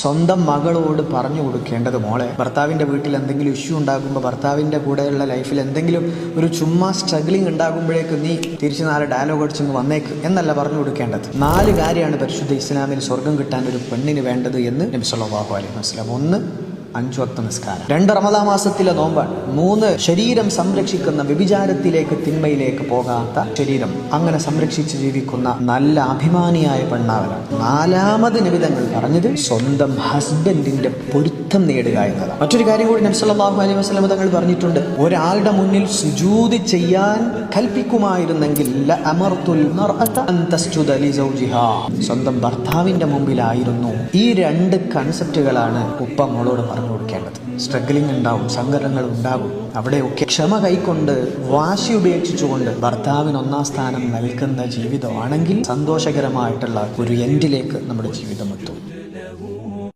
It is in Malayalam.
സ്വന്തം മകളോട് പറഞ്ഞു കൊടുക്കേണ്ടത് മോളെ. ഭർത്താവിന്റെ വീട്ടിൽ എന്തെങ്കിലും ഇഷ്യൂ ഉണ്ടാകുമ്പോൾ ഭർത്താവിന്റെ കൂടെയുള്ള ലൈഫിൽ എന്തെങ്കിലും ഒരു ചുമ്മാ സ്ട്രഗ്ലിംഗ് ഉണ്ടാകുമ്പോഴേക്ക് നീ തിരിച്ചു നാല് ഡയലോഗ് അടിച്ചങ്ങ് വന്നേക്ക് എന്നല്ല പറഞ്ഞു കൊടുക്കേണ്ടത്. നാല് കാര്യമാണ് പരിശുദ്ധ ഇസ്ലാമിൽ സ്വർഗം കിട്ടാൻ ഒരു പെണ്ണിന് വേണ്ടത് എന്ന് നബി സല്ലല്ലാഹു അലൈഹി വസ്ലാം ഒന്ന് അഞ്ചു വക്ത നിസ്കാരം. രണ്ട് റമദാ മാസത്തിലെ നോമ്പാണ്. മൂന്ന് ശരീരം സംരക്ഷിക്കുന്ന വ്യഭിചാരത്തിലേക്ക് തിന്മയിലേക്ക് പോകാത്ത ശരീരം. അങ്ങനെ സംരക്ഷിച്ച് ജീവിക്കുന്ന നല്ല അഭിമാനിയായ പെണ്ണാവലാണ് നാലാമത് നിമിതങ്ങൾ പറഞ്ഞത് സ്വന്തം ഹസ്ബൻഡിന്റെ പൊരുത്തം നേടുക എന്നതാണ്. മറ്റൊരു കാര്യം കൂടി നബ്സല്ലാഹു അലൈഹി വസ്ലം തങ്ങൾ പറഞ്ഞിട്ടുണ്ട്. ഒരാളുടെ മുന്നിൽ സുജൂതി ചെയ്യാൻ കൽപ്പിക്കുമായിരുന്നെങ്കിൽ. സ്വന്തം ഭർത്താവിന്റെ മുമ്പിലായിരുന്നു ഈ രണ്ട് കൺസെപ്റ്റുകളാണ് ഉപ്പ മോളോട് പറഞ്ഞു കൊടുക്കേണ്ടത്. സ്ട്രഗ്ലിംഗ് ഉണ്ടാവും സങ്കടങ്ങൾ ഉണ്ടാകും അവിടെയൊക്കെ ക്ഷമ കൈക്കൊണ്ട് വാശി ഉപേക്ഷിച്ചുകൊണ്ട് ഭർത്താവിന് ഒന്നാം സ്ഥാനം നൽകുന്ന ജീവിതമാണെങ്കിൽ സന്തോഷകരമായിട്ടുള്ള ഒരു എൻഡിലേക്ക് നമ്മുടെ ജീവിതം എത്തും.